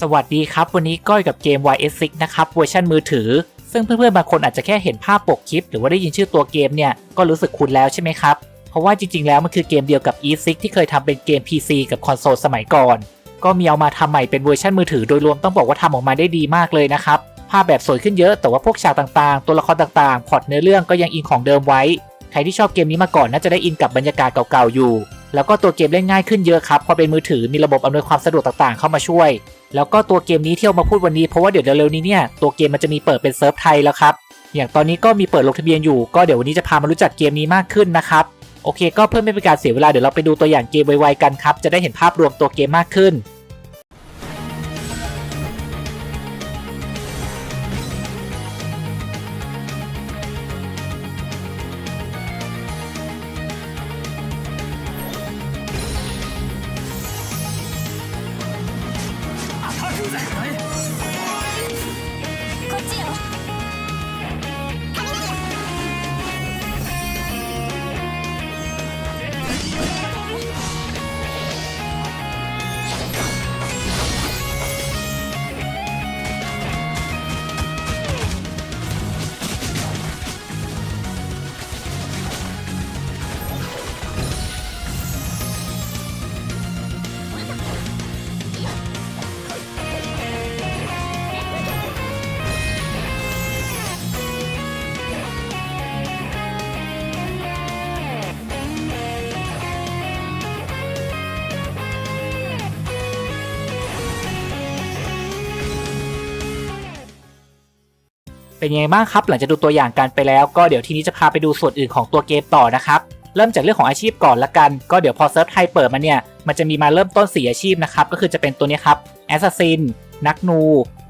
สวัสดีครับ วันนี้ก้อยกับเกม YS6 นะครับเวอร์ชันมือถือ ซึ่งเพื่อนๆบางคนอาจจะแค่เห็นภาพปกคลิป หรือว่าได้ยินชื่อตัวเกมเนี่ย ก็รู้สึกคุ้นแล้วใช่ไหมครับ เพราะว่าจริงๆ แล้วมันคือเกมเดียวกับ E6 ที่เคยทำเป็นเกม PC กับคอนโซลสมัยก่อน ก็มีเอามาทำใหม่เป็นเวอร์ชันมือถือโดยรวมต้องบอกว่าทำออกมาได้ดีมากเลยนะครับ ภาพแบบสวยขึ้นเยอะ แต่ว่าพวกฉากต่างๆ ตัวละครต่างๆพอตเนื้อเรื่องก็ยังอินของเดิมไว้ ใครที่ชอบเกมนี้มาก่อนน่าจะได้อินกับบรรยากาศเก่าๆอยู่ แล้วก็ตัวเกมเล่นง่ายขึ้นเยอะครับพอเป็นมือถือมีระบบอำนวยความสะดวกต่างๆ เข้ามาช่วย แล้วก็ตัวเกมนี้ที่เอามาพูดวันนี้เพราะว่าเดี๋ยวเร็วๆนี้เนี่ยตัวเกมมันจะมีเปิดเป็นเซิร์ฟไทยแล้วครับอย่างตอนนี้ก็มีเปิดลงทะเบียนอยู่ก็เดี๋ยววันนี้จะพามารู้จักเกมนี้มากขึ้นนะครับโอเค ก็เพื่อไม่เป็นการเสียเวลาเดี๋ยวเราไปดูตัวอย่างเกมไวๆกันครับจะได้เห็นภาพรวมตัวเกมมากขึ้น เป็นยังไงบ้างครับ หลังจากดูตัวอย่างกันไปแล้วก็เดี๋ยวทีนี้จะพาไปดูส่วนอื่นของตัวเกมต่อนะครับเริ่มจากเรื่องของอาชีพก่อนละกันก็เดี๋ยวพอเซิร์ฟไทยเปิดมาเนี่ยมันจะมีมาเริ่มต้น 4 อาชีพนะครับก็คือจะเป็นตัวนี้ครับแอสซัสซินนักนู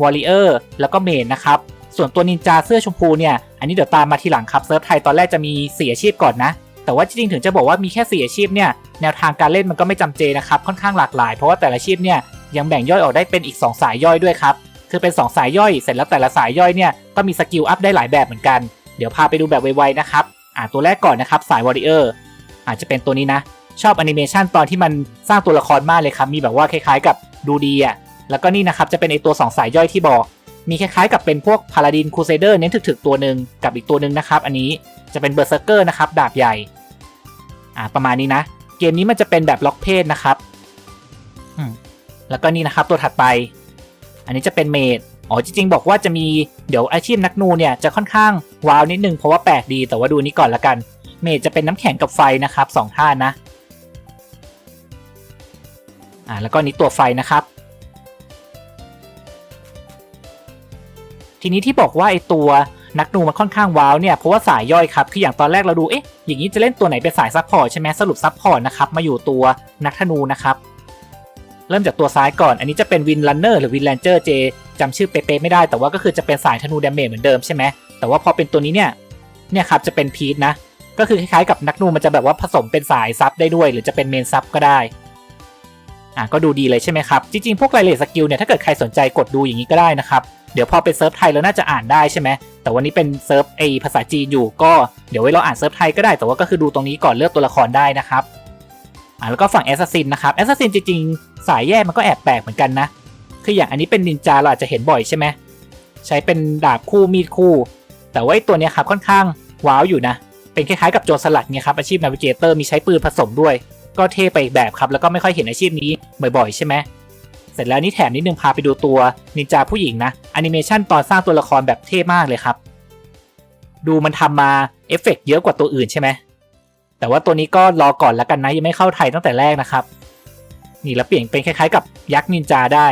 วอริเออร์แล้วก็เมนนะครับส่วนตัวนินจาเสื้อชมพูเนี่ยอันนี้เดี๋ยวตามมาทีหลังครับเซิร์ฟไทยตอนแรกจะมี 4 อาชีพก่อนนะ แต่ว่าจริงๆถึงจะบอกว่ามีแค่ 4 อาชีพเนี่ยแนวทางการเล่นมันก็ไม่จำเจนะครับค่อนข้างหลากหลาย เพราะว่าแต่ละอาชีพเนี่ยยังแบ่งย่อยออกได้เป็นอีก 2 สายย่อยด้วยครับ คือเป็น 2 สายย่อยเสร็จแล้วแต่ละสายย่อยเนี่ยก็มีสกิลอัพได้หลายแบบเหมือนกัน เดี๋ยวพาไปดูแบบไวๆนะครับอ่าตัวแรกก่อนนะครับสายวอริเออร์อาจจะเป็นตัวนี้นะ ชอบแอนิเมชันตอนที่มันสร้างตัวละครมากเลยครับ มีแบบว่าคล้ายๆ กับดูดีอะแล้วก็นี่นะครับจะเป็นไอตัว 2 สายย่อยที่บอก มีคล้ายๆ กับเป็นพวกพาลาดินคูเซเดอร์เน้นถึกๆตัวหนึ่งกับอีกตัวหนึ่งนะครับอันนี้จะเป็นเบอร์เซอร์เกอร์นะครับดาบใหญ่อ่าประมาณนี้นะ เกมนี้มันจะเป็นแบบล็อกเพศนะครับอืมแล้วก็นี่นะครับตัวถัดไป อันนี้จะเป็นเมดอ๋อจริงๆบอกว่าจะมีเดี๋ยวอาชีพนักนูเนี่ยจะค่อนข้างว้าวนิดนึงเพราะว่าแปลกดีแต่ว่าดูนี้ก่อนละกัน เมดจะเป็นน้ำแข็งกับไฟนะครับสองท่านะอ่าแล้วก็นี้ตัวไฟนะครับ ทีนี้ที่บอกว่าไอตัวนักนูมันค่อนข้างว้าวเนี่ยเพราะว่าสายย่อยครับคืออย่างตอนแรกเราดูเอ๊ะอย่างนี้จะเล่นตัวไหนเป็นสายซัพพอร์ตใช่ไหมสรุปซัพพอร์ตนะครับมาอยู่ตัวนักธนูนะครับ เริ่มจากตัวซ้ายก่อน อันนี้จะเป็นวินลันเนอร์หรือวินแลนเจอร์เจจำชื่อเป๊ะๆไม่ได้ แต่ว่าก็คือจะเป็นสายธนูดาเมจเหมือนเดิมใช่ไหมแต่ว่าพอเป็นตัวนี้เนี่ยเนี่ยครับจะเป็นพีทนะ ก็คือคล้ายๆกับนักนูมันจะแบบว่าผสมเป็นสายซับได้ด้วย หรือจะเป็นเมนซับก็ได้อะก็ดูดีเลยใช่ไหมครับ จริงๆ พวกรายละเอียดสกิลเนี่ยถ้าเกิดใครสนใจกดดูอย่างนี้ก็ได้นะครับ เดี๋ยวพอเป็นเซิร์ฟไทยแล้วน่าจะอ่านได้ใช่ไหมแต่วันนี้เป็นเซิร์ฟไอภาษาจีนอยู่ก็เดี๋ยวไว้เราอ่านเซิร์ฟไทยก็ได้แต่ว่าก็คือดูตรงนี้ก่อนเลือกตัวละครได้นะครับ อ่าแล้วก็ฝั่งแอสซัสซินนะครับแอสซัสซินจริงๆ สายแยกมันก็แอบแปลกเหมือนกันนะ คืออย่างอันนี้เป็นนินจาเราอาจจะเห็นบ่อยใช่ไหมใช้เป็นดาบคู่มีดคู่ แต่ว่าตัวนี้ครับค่อนข้างว้าวอยู่นะ เป็นคล้ายๆกับโจรสลัดเนี่ยครับอาชีพนาวิเกเตอร์มีใช้ปืนผสมด้วย ก็เท่ไปอีกแบบครับแล้วก็ไม่ค่อยเห็นอาชีพนี้บ่อยๆ ใช่ไหมเสร็จแล้วนี่แถมนิดนึงพาไปดูตัวนินจาผู้หญิงนะแอนิเมชันตอนสร้างตัวละครแบบเท่มากเลยครับ ดูมันทำมาเอฟเฟกต์เยอะกว่าตัวอื่นใช่ไหม แต่ว่าตัวนี้ก็รอก่อนแล้วกันนะยังไม่เข้าไทยตั้งแต่แรกนะครับ นี่แล้วเปลี่ยนเป็นคล้ายๆ กับยักษ์นินจาได้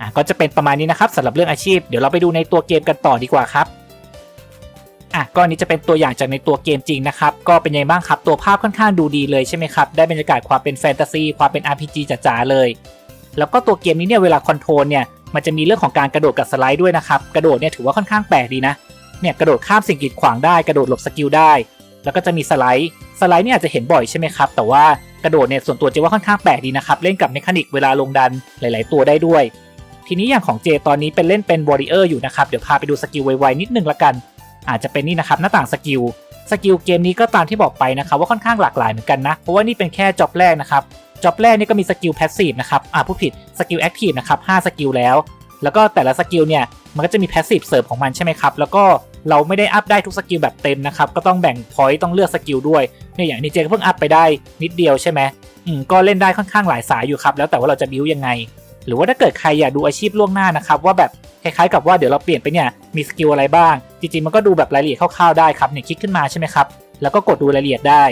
อะก็จะเป็นประมาณนี้นะครับสำหรับเรื่องอาชีพ เดี๋ยวเราไปดูในตัวเกมกันต่อดีกว่าครับอะก็อันนี้จะเป็นตัวอย่างจากในตัวเกมจริงนะครับ ก็เป็นยังไงบ้างครับ ตัวภาพค่อนข้างดูดีเลยใช่ไหมครับ ได้บรรยากาศความเป็นแฟนตาซี ความเป็น RPG จ๋าๆเลย แล้วก็ตัวเกมนี้เนี่ยเวลาคอนโทรลเนี่ย มันจะมีเรื่องของการกระโดดกับสไลด์ด้วยนะครับ กระโดดเนี่ยถือว่าค่อนข้างแปลกดีนะ เนี่ยกระโดดข้ามสิ่งกีดขวางได้กระโดดหลบสกิลได้ แล้วก็จะมีสไลด์สไลด์เนี่ยอาจจะเห็นบ่อยใช่ไหมครับ แต่ว่ากระโดดเนี่ยส่วนตัวเจว่าค่อนข้างแปลกดีนะครับ เล่นกับเมคานิกเวลาลงดันหลาย ๆ ตัวได้ด้วย ทีนี้อย่างของเจตอนนี้เป็นเล่นเป็นวอริเออร์อยู่นะครับเดี๋ยวพาไปดูสกิลไวๆนิดนึงละกัน อาจจะเป็นนี่นะครับหน้าต่างสกิลสกิลเกมนี้ก็ตามที่บอกไปนะครับว่าค่อนข้างหลากหลายเหมือนกันนะ เพราะว่านี่เป็นแค่จ็อบแรกนะครับจ็อบแรกนี่ก็มีสกิลแพสซีฟนะครับอ่าผู้ผิดสกิลแอคทีฟนะครับ5สกิลแล้ว แล้วก็แต่ละสกิลเนี่ยมันก็จะมีแพสซีฟเสริมของมันใช่ไหมครับแล้วก็ เราไม่ได้อัพได้ทุกสกิลแบบเต็มนะครับ ก็ต้องแบ่งพอยต์ต้องเลือกสกิลด้วยเนี่ยอย่างนี้เจก็เพิ่งอัพไปได้นิดเดียวใช่ไหมอืมก็เล่นได้ค่อนข้างหลายสายอยู่ครับ แล้วแต่ว่าเราจะบิวยังไง หรือว่าถ้าเกิดใครอยากดูอาชีพล่วงหน้านะครับ ว่าแบบคล้ายๆกับว่าเดี๋ยวเราเปลี่ยนไปเนี่ยมีสกิลอะไรบ้าง จริงๆมันก็ดูแบบรายละเอียดคร่าวๆได้ครับเนี่ยคลิกขึ้นมาใช่ไหมครับแล้วก็กดดูรายละเอียดได้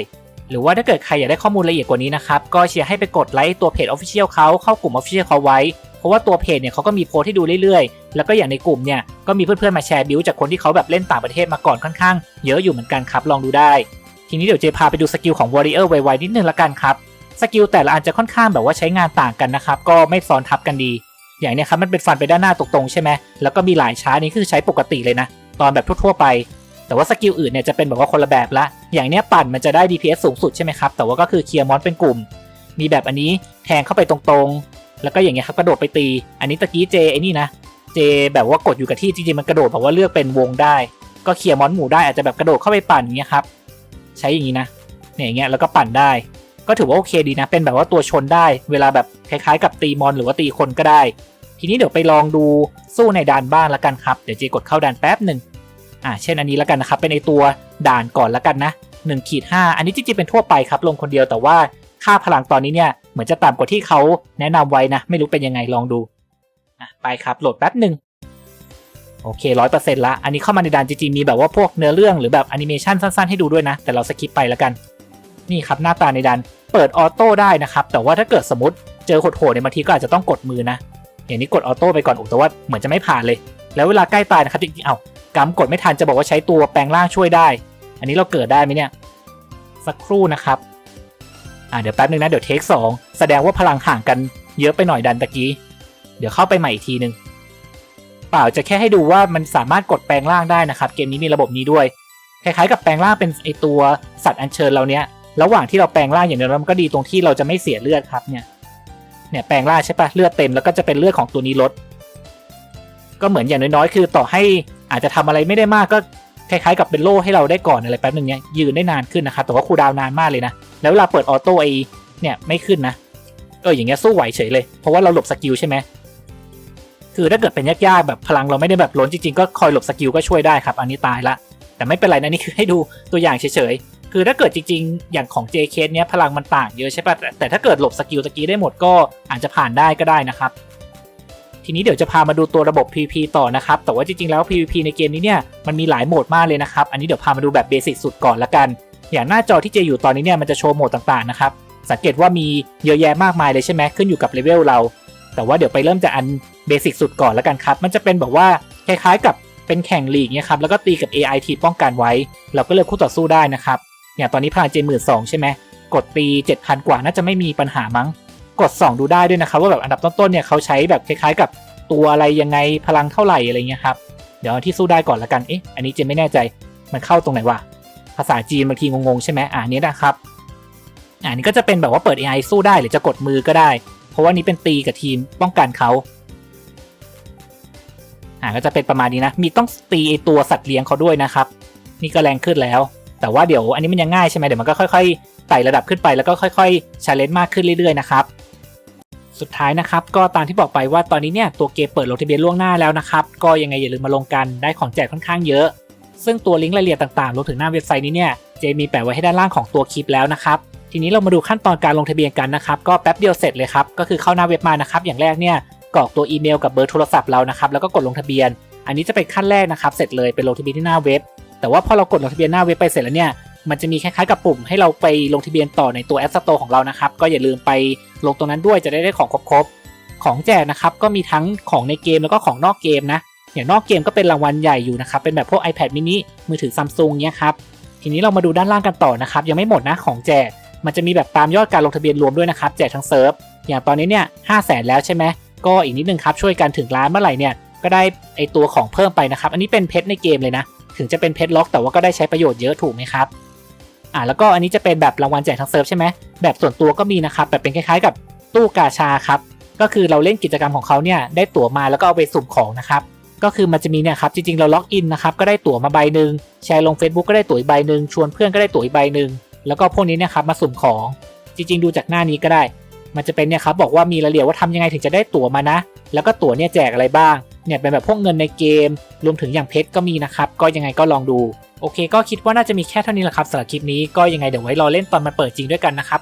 หรือว่าถ้าเกิดใครอยากได้ข้อมูลละเอียดกว่านี้นะครับก็เชียร์ให้ไปกดไลค์ตัวเพจ Official เขาเข้ากลุ่ม Official เขาไว้ เพราะว่าตัวเพจเนี่ยเขาก็มีโพสต์ให้ดูเรื่อยๆ แล้วก็อย่างในกลุ่มเนี่ยก็มีเพื่อนๆมาแชร์บิวจากคนที่เขาแบบเล่นต่างประเทศมาก่อนค่อนข้างเยอะอยู่เหมือนกันครับลองดูได้ ทีนี้เดี๋ยวเจพาไปดูสกิลของ Warrior ไวๆนิดนึงละกันครับสกิลแต่ละอันจะค่อนข้างแบบว่าใช้งานต่างกันนะครับก็ไม่ซ้อนทับกันดี อย่างเนี้ยครับมันเป็นฟันไปด้านหน้าตรงๆใช่ไหมแล้วก็มีหลายชานี่คือใช้ปกติเลยนะ ตอนแบบทั่วๆไป แต่ว่าสกิลอื่นเนี่ยจะเป็นแบบว่าคนละแบบละ อย่างเนี้ยปั่นมันจะได้ DPS สูงสุดใช่ไหมครับ แต่ว่าก็คือเคลียร์มอนเป็นกลุ่ม มีแบบอันนี้แทงเข้าไปตรงๆ แล้วก็อย่างเงี้ยครับกระโดดไปตี อันนี้ตะกี้เจไอ้นี่นะ เจแบบว่ากดอยู่กับที่จริงๆมันกระโดดแบบว่าเลือกเป็นวงได้ ก็เคลียร์มอนหมู่ได้อาจจะแบบกระโดดเข้าไปปั่นอย่างเงี้ยครับ ใช้อย่างนี้นะ เนี่ยอย่างเงี้ยแล้วก็ปั่นได้ ก็ถือว่าโอเคดีนะ เป็นแบบว่าตัวชนได้ เวลาแบบคล้ายๆ กับตีมอนหรือว่าตีคนก็ได้ ทีนี้เดี๋ยวไปลองดูสู้ในด่านบ้างละกันครับ เดี๋ยวเจกดเข้าด่านแป๊บหนึ่ง อ่าเช่นอันนี้ละกันนะครับ เป็นไอตัวด่านก่อนละกันนะ1ขีด5อันนี้จริงๆเป็นทั่วไปครับลงคนเดียวแต่ว่าค่าพลังตอนนี้เนี่ยเหมือนจะต่ำกว่าที่เขาแนะนำไว้นะ ไม่รู้เป็นยังไงลองดูอะไปครับโหลดแป๊บหนึ่งโอเคร้อยเปอร์เซ็นต์ละ อันนี้เข้ามาในด่านจริงๆมีแบบว่าพวกเนื้อเรื่องหรือแบบแอนิเมชันสั้นๆให้ดูด้วยนะ แต่เราสคิปไปละกัน นี่ครับหน้าตาในดันเปิดออโต้ได้นะครับ แต่ว่าถ้าเกิดสมมติเจอโหดๆในยบางทีก็อาจจะต้องกดมือนะอย่างนี้กดออโต้ไปก่อนโอ้แต่ว่าเหมือนจะไม่ผ่านเลย แล้วเวลาใกล้ตายนะครับจริงๆเอา กำกดไม่ทันจะบอกว่าใช้ตัวแปลงร่างช่วยได้ อันนี้เราเกิดได้ไหมเนี่ย สักครู่นะครับ อ่าเดี๋ยวแป๊บนึงนะ เดี๋ยวเทคสองแสดงว่าพลังห่างกันเยอะไปหน่อยดันตะกี้ เดี๋ยวเข้าไปใหม่อีกทีหนึงเปล่าจะแค่ให้ดูว่ามันสามารถกดแปลงร่างได้นะครับ เกมนี้มีระบบนี้ด้วย คล้ายๆ กับแปลงร่างเป็นไอตัวสัตว์อัญเชิญเราเนี้ยระหว่างที่เราแปลงร่างอย่างเดียวแล้วมันก็ดีตรงที่เราจะไม่เสียเลือดครับเนี่ย เนี่ยแปลงร่างใช่ปะเลือดเต็มแล้วก็จะเป็นเลือดของตัวนี้ลด ก็เหมือนอย่างน้อยๆ คือต่อให้ อาจจะทำอะไรไม่ได้มากก็คล้ายๆกับเป็นโล่ให้เราได้ก่อนอะไรแป๊บนึงเนี้ยยืนได้นานขึ้นนะครับแต่ว่าคูดาวนานมากเลยนะ แล้วเวลาเปิดออโต้ไอเนี่ยไม่ขึ้นนะ เอออย่างเงี้ยสู้ไหวเฉยเลย เพราะว่าเราหลบสกิลใช่ไหมคือถ้าเกิดเป็นยากๆแบบพลังเราไม่ได้แบบล้นจริงๆก็คอยหลบสกิลก็ช่วยได้ครับ อันนี้ตายละ แต่ไม่เป็นไรนะนี่คือให้ดูตัวอย่างเฉยๆคือถ้าเกิดจริง ๆ อย่างของ JK เนี้ยพลังมันต่างเยอะใช่ปะแต่แต่ถ้าเกิดหลบสกิลตะกี้ได้หมดก็อาจจะผ่านได้ก็ได้นะครับ ทีนี้เดี๋ยวจะพามาดูตัวระบบ PVP ต่อนะครับ แต่ว่าจริงๆแล้ว PVP ในเกมนี้เนี่ยมันมีหลายโหมดมากเลยนะครับ อันนี้เดี๋ยวพามาดูแบบเบสิกสุดก่อนละกัน อย่างหน้าจอที่เจอยู่ตอนนี้เนี่ยมันจะโชว์โหมดต่างๆนะครับสังเกตว่ามีเยอะแยะมากมายเลยใช่ไหมขึ้นอยู่กับเลเวลเรา แต่ว่าเดี๋ยวไปเริ่มจากอันเบสิกสุดก่อนล้วกันครับ มันจะเป็นแบบว่าคล้ายๆกับเป็นแข่งลีกเนี่ยครับแล้วก็ตีกับ AI ทีป้องกันไว้ เราก็เลือกคู่ต่อสู้ได้นะครับอย่างตอนนี้พลังเจนหมื่นสองใช่ไหมกดตี 7,000 กว่าน่าจะไม่มีปัญหามั้ง กด2ดูได้ด้วยนะครับว่าแบบอันดับต้นๆเนี่ยเขาใช้แบบคล้ายๆ กับตัวอะไรยังไงพลังเท่าไหร่อะไรเงี้ยครับเดี๋ยวที่สู้ได้ก่อนละกันเอ๊ะอันนี้เจนไม่แน่ใจมันเข้าตรงไหนวะภาษาจีนบางทีงงๆใช่ไหมอ่านี้นะครับอ่านี้ก็จะเป็นแบบว่าเปิด AI สู้ได้หรือจะกดมือก็ได้ เพราะว่านี้เป็นตีกับทีมป้องกันเขาอ่าก็จะเป็นประมาณนี้นะ มีต้องตีตัวสัตว์เลี้ยงเขาด้วยนะครับ นี่ก็แรงขึ้นแล้ว แต่ว่าเดี๋ยวอันนี้มันยังง่ายใช่ไหมเดี๋ยวมันก็ค่อยๆไต่ระดับขึ้นไปแล้วก็ค่อยๆชาเลนจ์มากขึ้นเรื่อยๆนะครับ สุดท้ายนะครับก็ตามที่บอกไปว่าตอนนี้เนี่ยตัวเกมเปิดลงทะเบียนล่วงหน้าแล้วนะครับก็ยังไงอย่าลืมมาลงกันได้ของแจกค่อนข้างเยอะ ซึ่งตัวลิงก์รายละเอียดต่างๆรวมถึงหน้าเว็บไซต์นี้เนี่ยเจมีแปะไว้ให้ด้านล่างของตัวคลิปแล้วนะครับทีนี้เรามาดูขั้นตอนการลงทะเบียนกันนะครับก็แป๊บเดียวเสร็จเลยครับก็คือเข้าหน้าเว็บมานะครับอย่างแรกเนี่ยกรอกตัวอีเมลกับเบอร์โทรศัพท์เรานะครับแล้วก็กดลงทะเบียน อันนี้จะเป็นขั้นแรกนะครับเสร็จเลยเป็นลงทะเบียนที่หน้าเว็บ แต่ว่าพอเรากดลงทะเบียนหน้าเว็บไปเสร็จแล้วเนี่ย มันจะมีคล้ายๆกับปุ่มให้เราไปลงทะเบียนต่อในตัวแอปสโตร์ของเรานะครับ ก็อย่าลืมไปลงตรงนั้นด้วยจะได้ได้ของครบๆ ของแจกนะครับก็มีทั้งของในเกมแล้วก็ของนอกเกมนะ อย่างนอกเกมก็เป็นรางวัลใหญ่อยู่นะครับ เป็นแบบพวก iPad mini มือถือซัมซุงเนี้ยครับ ทีนี้เรามาดูด้านล่างกันต่อนะครับ ยังไม่หมดนะของแจก มันจะมีแบบตามยอดการลงทะเบียนรวมด้วยนะครับ แจกทั้งเซิร์ฟ อย่างตอนนี้เนี่ยห้าแสนแล้วใช่ไหมก็อีกนิดนึงครับช่วยกันถึงล้านเมื่อไหร่เนี่ยก็ได้ไอตัวของเพิ่มไปนะครับ อันนี้เป็นเพชรในเกมเลยนะ ถึงจะเป็นเพชรล็อกแต่ว่าก็ได้ใช้ประโยชน์เยอะถูกไหมครับ อ่าแล้วก็อันนี้จะเป็นแบบรางวัลแจกทั้งเซิร์ฟใช่ไหมแบบส่วนตัวก็มีนะครับแบบเป็นคล้ายๆ กับตู้กาชาครับก็คือเราเล่นกิจกรรมของเขาเนี่ยได้ตั๋วมาแล้วก็เอาไปสุ่มของนะครับก็คือมันจะมีเนี่ยครับจริงๆเราล็อกอินนะครับก็ได้ตั๋วมาใบหนึ่งแชร์ลง Facebook ก็ได้ตั๋วอีกใบหนึ่งชวนเพื่อนก็ได้ตั๋วอีกใบหนึ่งแล้วก็พวกนี้เนี่ยครับมาสุ่มของจริง ๆ ดูจากหน้านี้ก็ได้ มันจะเป็นเนี่ยครับบอกว่ามีรายละเอียดว่าทำยังไงถึงจะได้ตั๋วมานะ แล้วก็ตั๋วเนี่ยแจกอะไรบ้าง เนี่ยเป็นแบบพวกเงินในเกม รวมถึงอย่างเพชรก็มีนะครับ ก็ยังไงก็ลองดู โอเค ก็คิดว่าน่าจะมีแค่เท่านี้แหละครับสำหรับคลิปนี้ก็ยังไงเดี๋ยวไว้รอเล่นตอนมันเปิดจริงด้วยกันนะครับ